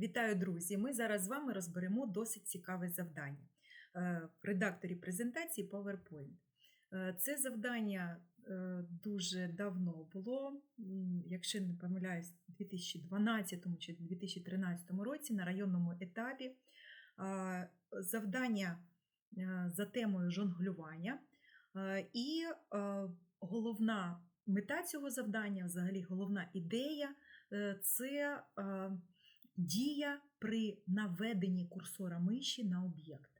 Вітаю, друзі! Ми зараз з вами розберемо досить цікаве завдання е, в редакторі презентації PowerPoint. Е, Це завдання е, дуже давно було, якщо не помиляюсь, у 2012 чи 2013 році на районному етапі. Завдання за темою жонглювання. І головна мета цього завдання, взагалі головна ідея це дія при наведенні курсора миші на об'єкт.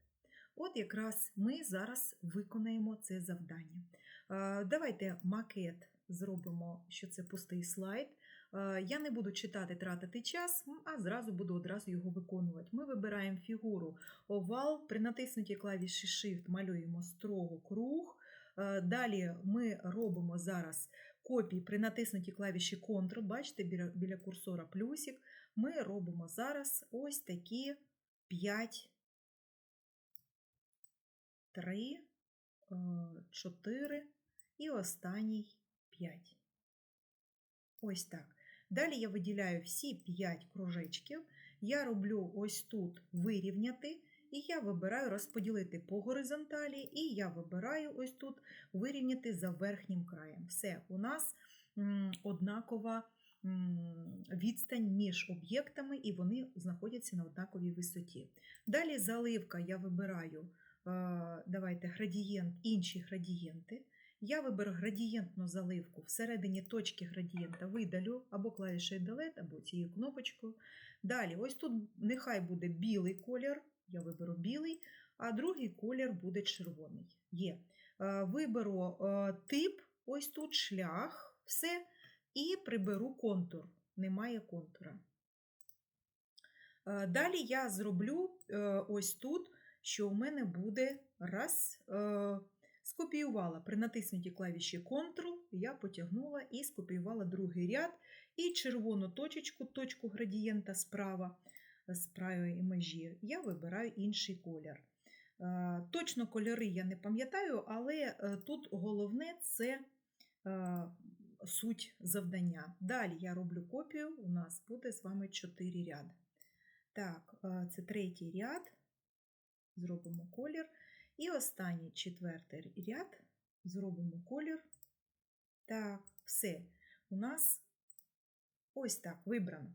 От якраз ми зараз виконаємо це завдання. Е, Давайте макет зробимо, що це пустий слайд. Е, Я не буду читати, тратити час, а зразу буду одразу його виконувати. Ми вибираємо фігуру овал, при натиснутій клавіші Shift малюємо строго круг. Е, Далі ми робимо зараз копії при натиснутій клавіші Ctrl, бачите, біля курсора плюсик. Ми робимо зараз ось такі 5, 3, 4 і останній 5. Ось так. Далі я виділяю всі 5 кружечків. Я роблю ось тут вирівняти, і я вибираю розподілити по горизонталі, і я вибираю ось тут вирівняти за верхнім краєм. Все, у нас однакова відстань між об'єктами, і вони знаходяться на однаковій висоті. Далі заливка я вибираю, давайте градієнт, інші градієнти. Я виберу градієнтну заливку всередині точки градієнта видалю або клавішею Delete, або цією кнопочкою. Далі, ось тут нехай буде білий колір, я виберу білий, а другий колір буде червоний. Є. Е, Виберу е, тип, ось тут шлях, все, і приберу контур. Немає контура. Е, Далі я зроблю ось тут, що у мене буде раз. Скопіювала при натиснутій клавіші Ctrl, я потягнула і скопіювала другий ряд, і червону точечку, точку градієнта справа, з правої межі, я вибираю інший колір. Е, Точно кольори я не пам'ятаю, але е, тут головне це е, суть завдання. Далі я роблю копію, у нас буде з вами 4 ряди. Так, це третій ряд, зробимо колір. І останній четвертий ряд зробимо колір. Так, все. У нас ось так вибрано.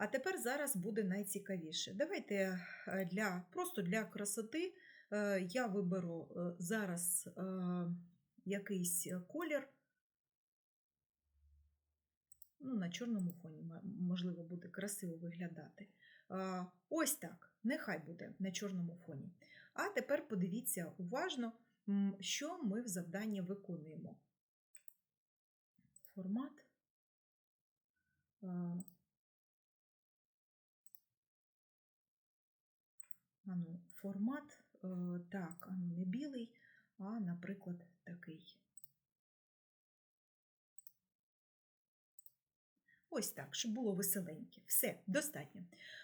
А тепер зараз буде найцікавіше. Давайте е, для, просто для красоти е, я виберу е, зараз якийсь колір. Ну, на чорному фоні, можливо, буде красиво виглядати. Ось так, нехай буде на чорному фоні. А тепер подивіться уважно, що ми в завданні виконуємо. Формат. Ану, формат, е, так, ану, не білий, а, наприклад, такий. Ось так, щоб було веселеньке. Все, достатньо.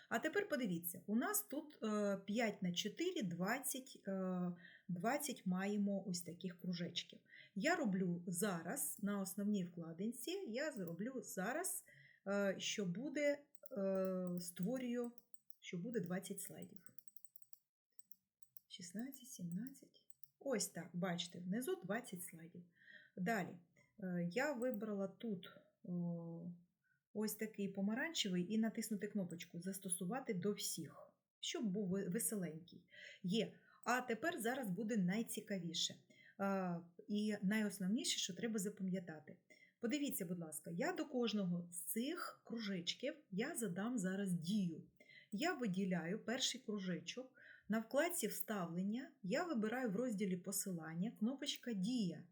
А тепер подивіться, у нас тут е, 5 на 4, 20, е, 20 маємо ось таких кружечків. Я роблю зараз на основній вкладинці, я зроблю зараз, е, що буде, е, створюю, що буде 20 слайдів. 16, 17. Ось так, бачите, внизу 20 слайдів. Далі е, я вибрала тут ось такий помаранчевий і натиснути кнопочку Застосувати до всіх, щоб був веселенький. Є. А тепер зараз буде найцікавіше. І найосновніше, що треба запам'ятати. Подивіться, будь ласка, я до кожного з цих кружечків я задам зараз дію. Я виділяю перший кружечок. На вкладці Вставлення я вибираю в розділі Посилання кнопочка Дія.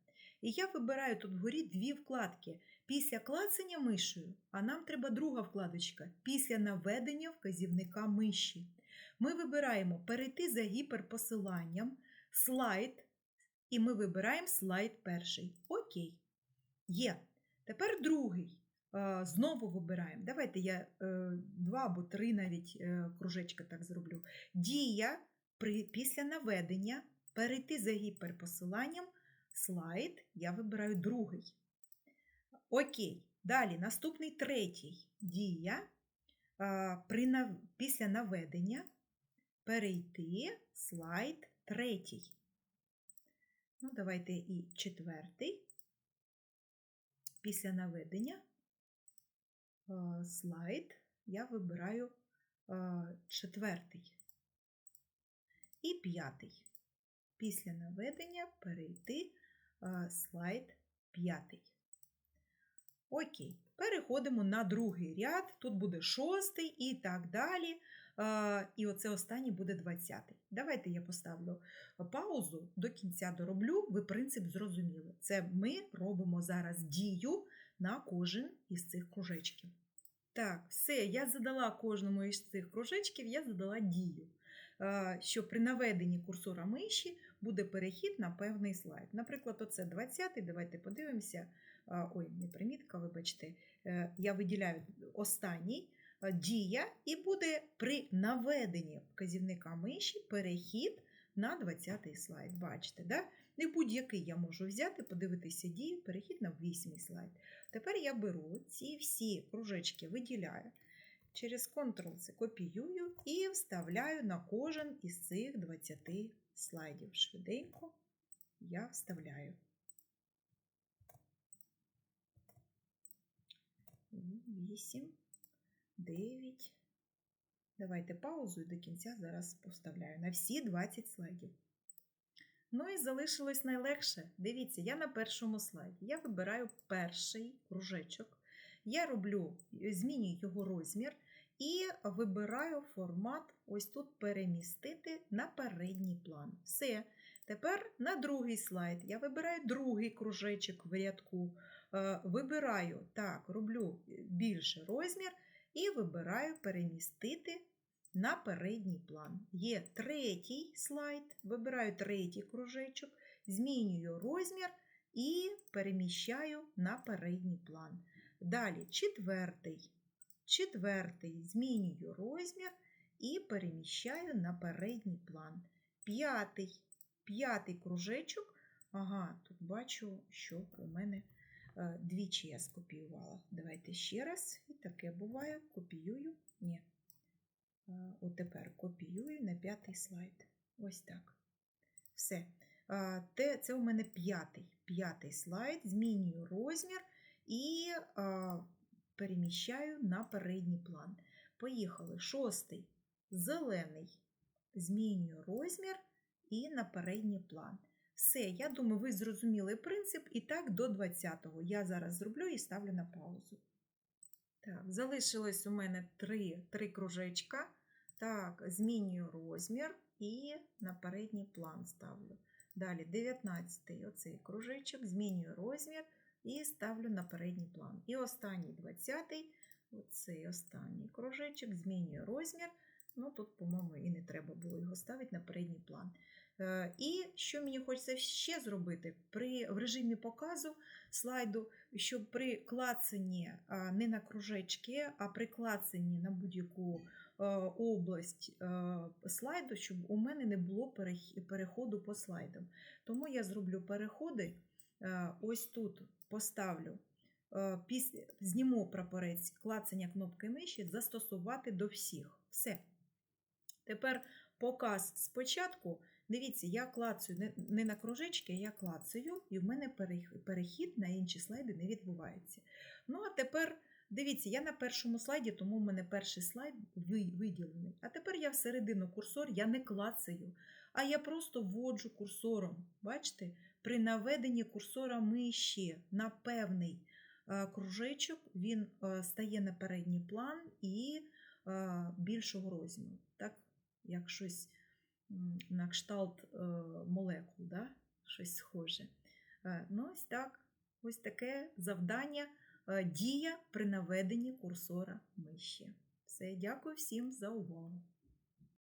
І я вибираю тут вгорі дві вкладки. Після клацання мишею, а нам треба друга вкладочка після наведення вказівника миші. Ми вибираємо перейти за гіперпосиланням, слайд, і ми вибираємо слайд перший. Окей. Є. Тепер другий. Е, Знову вибираємо. Давайте я е, два або три навіть е, кружечка так зроблю. Дія при, після наведення перейти за гіперпосиланням, слайд, я вибираю другий. Окей. Далі, наступний третій дія. при після наведення перейти слайд третій. Ну, давайте і четвертий. Після наведення слайд я вибираю четвертий. І п'ятий. Після наведення перейти слайд п'ятий. Окей, переходимо на другий ряд. Тут буде шостий і так далі. І оце останній буде двадцятий. Давайте я поставлю паузу, до кінця дороблю, ви принцип зрозуміли. Це ми робимо зараз дію на кожен із цих кружечків. Так, все, я задала кожному із цих кружечків, я задала дію. Що при наведенні курсора миші буде перехід на певний слайд. Наприклад, оце 20-й, давайте подивимося. Ой, не примітка, вибачте. Е, Я виділяю останній е, дія, і буде при наведенні вказівника миші перехід на 20-й слайд. Бачите, да? І будь-який я можу взяти, подивитися дію, перехід на 8 слайд. Тепер я беру ці всі кружечки, виділяю. Через Ctrl-C копіюю і вставляю на кожен із цих 20 слайдів. Швиденько я вставляю. 8, 9. Давайте паузу і до кінця зараз поставляю на всі 20 слайдів. Ну і залишилось найлегше. Дивіться, я на першому слайді. Я вибираю перший кружечок. Я роблю, змінюю його розмір і вибираю формат ось тут перемістити на передній план. Все. Тепер на другий слайд я вибираю другий кружечок в рядку. Е, Вибираю, так, роблю більший розмір і вибираю перемістити на передній план. Є третій слайд, вибираю третій кружечок, змінюю розмір і переміщаю на передній план. Далі четвертий. Четвертий змінюю розмір і переміщаю на передній план. П'ятий. П'ятий кружечок. Ага, тут бачу, що у мене е, двічі я скопіювала. Давайте ще раз. І таке буває. Копіюю. Ні. Е, От тепер копіюю на п'ятий слайд. Ось так. Все. Е, Те, це у мене п'ятий. П'ятий слайд. Змінюю розмір і е, переміщаю на передній план. Поїхали. Шостий. Зелений. Змінюю розмір і на передній план. Все, я думаю, ви зрозуміли принцип. І так до 20-го. Я зараз зроблю і ставлю на паузу. Так, залишилось у мене три, три кружечка. Так, змінюю розмір і на передній план ставлю. Далі 19-й оцей кружечок, змінюю розмір і ставлю на передній план. І останній 20-й, оцей останній кружечок, змінюю розмір. Ну, тут, по-моєму, і не треба було його ставити на передній план. Е, І що мені хочеться ще зробити при, в режимі показу слайду, щоб при клацанні не на кружечки, а при клацанні на будь-яку е, область е, слайду, щоб у мене не було переходу по слайдам. Тому я зроблю переходи. Ось тут поставлю, зніму прапорець клацання кнопки миші, застосувати до всіх. Все. Тепер показ спочатку. Дивіться, я клацаю не, на кружечки, я клацаю, і в мене перехід на інші слайди не відбувається. Ну, а тепер дивіться, я на першому слайді, тому в мене перший слайд виділений. А тепер я всередину курсор, я не клацаю, а я просто вводжу курсором. Бачите, при наведенні курсора миші на певний е, кружечок він е, стає на передній план і е, більшого розміру. Так, як щось на кшталт е, молекул, да? щось схоже. Е, Ну, ось так. Ось таке завдання е, дія при наведенні курсора миші. Все, дякую всім за увагу.